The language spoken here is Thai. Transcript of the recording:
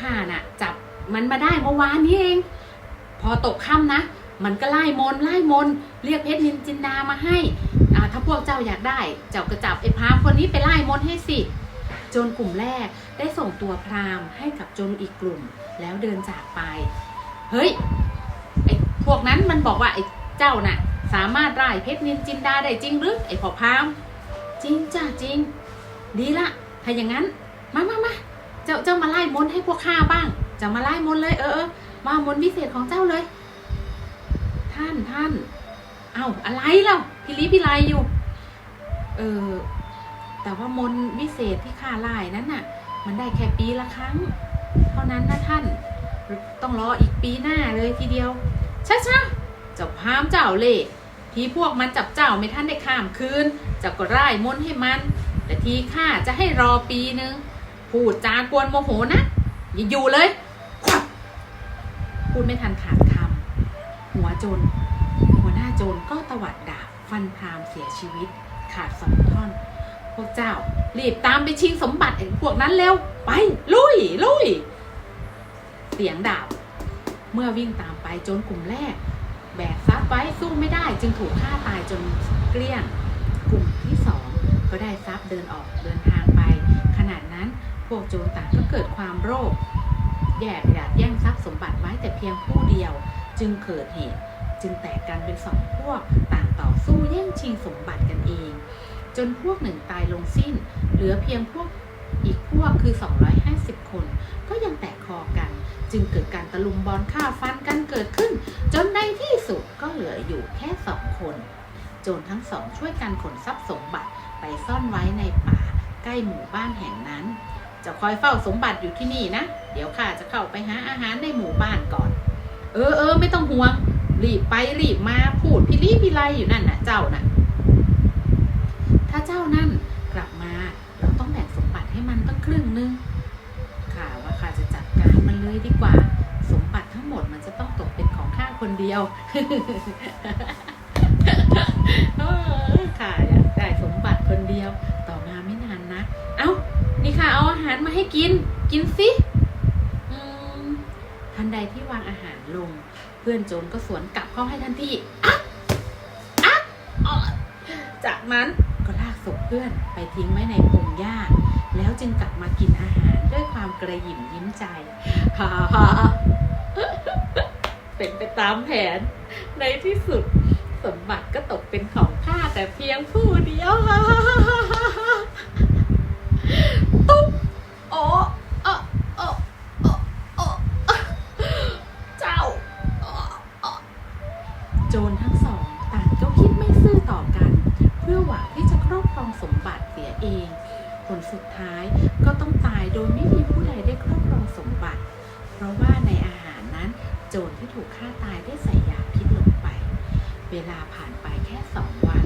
ข้าน่ะ จับมันมาได้เมื่อวานนี้เอง พอตกค่ำนะ มันก็ไล่มนไล่มน เรียกเพชรนินจินดามาให้อ่าถ้าพวกเจ้าอยากได้ เจ้าก็จับไอ้พรามคนนี้ไปไล่มนให้สิจรกลุ่มแรกได้ส่งตัวพรามให้กับจรอีกกลุ่ม แล้วเดินจากไป เฮ้ยไอ้พวกนั้นมันบอกว่าไอ้เจ้าน่ะ สามารถไล่เพชรนินจินดาได้จริงหรือไอ้พ่อพรามจริงจ้ะจริง ดีละถ้าอย่างนั้น มามามา จ้าเจ้ามาไล่มนให้พวกข้าบ้าง จะมาไล่มนเลย เออมามนพิเศษของเจ้าเลย ท่านท่าน เอ้าอะไรเล่าพิลิพิไลอยู่ เออแต่ว่ามนต์วิเศษที่ข้าไล่นั้นน่ะ มันได้แค่ปีละครั้ง เท่านั้นนะท่าน ต้องรออีกปีหน้าเลยทีเดียวช้าช้าๆจ้าพามเจ้าเล่ที่พวกมันจับเจ้าไม่ท่านได้ข้ามคืนจ้าก็ไล่มนให้มัน แต่ทีข้าจะให้รอปีนึง พูดจากวนโมโหนะอย่าอยู่เลยควับพูดไม่ทันขาดคำหัวโจรหัวหน้าโจรก็ตวัดดาบฟันพรามเสียชีวิต ขาดสองท่อน พวกเจ้ารีบตามไปชิงสมบัติไอ้พวกนั้นเร็ว ไปลุยลุยเสียงดาบ เมื่อวิ่งตามไปโจนกลุ่มแรก แบกทรัพย์ไว้สู้ไม่ได้จึงถูกฆ่าตายจนเกลี้ยง กลุ่มที่สองก็ได้ทรัพย์เดินออกเดินทางไปขนาดนั้น พวกโจรต่างก็เกิดความโลภแยกอยากแย่งทรัพย์สมบัติไว้แต่เพียงผู้เดียว จึงเกิดเหตุ จึงแตกกันเป็นสองพวกต่างต่อสู้แย่งชิงสมบัติกันเอง จนพวกหนึ่งตายลงสิ้น เหลือเพียงพวกอีกพวกคือ 250 คน ก็ยังแตกคอกัน จึงเกิดการตะลุมบอลฆ่าฟันกันเกิดขึ้น จนในที่สุดก็เหลืออยู่แค่สองคน โจรทั้งสองช่วยกันขนทรัพย์สมบัติไปซ่อนไว้ในป่าใกล้หมู่บ้านแห่งนั้น จะคอยเฝ้าสมบัติอยู่ที่นี่นะ เดี๋ยวข้าจะเข้าไปหาอาหารในหมู่บ้านก่อน เออเออไม่ต้องห่วง รีบไปรีบมาพูดพิลีพิไลอยู่นั่นน่ะเจ้าน่ะ ถ้าเจ้านั่นกลับมาเราต้องแบ่งสมบัติให้มันตั้งครึ่งนึงข้าว่าข้าจะจัดการมันเลยดีกว่า สมบัติทั้งหมดมันจะต้องตกเป็นของข้าคนเดียว เออข้าอยากได้สมบัติคนเดียว ต่อมาไม่นานนะ เอ้า นี่ค่ะเอารมาให้กิน กินสิทันใดที่วางอาหารลง เพื่อนโจรก็สวนกลับเข้าให้ทันทีอะอะจากนั้นก็ลากศพเพื่อนไปทิ้งไว้ในพงหญ้า แล้วจึงกลับมากินอาหารด้วยความกระหยิ่มยิ้มใจฮ่าฮ่าเป็นไปตามแผน ในที่สุดสมบัติก็ตกเป็นของข้าแต่เพียงผู้เดียวฮ่าฮ่าตุ๊บโอ้โอ้โอ้โอ้โอ้เจ้าโอ้โอ้โจร ทั้งสองต่างก็คิดไม่ซื่อต่อกัน เพื่อหวังที่จะครอบครองสมบัติเสียเอง ผลสุดท้ายก็ต้องตายโดยไม่มีผู้ใดได้ครอบครองสมบัติ เพราะว่าในอาหารนั้นโจรที่ถูกฆ่าตายได้ใส่ยาพิษลงไป เวลาผ่านไปแค่สองวัน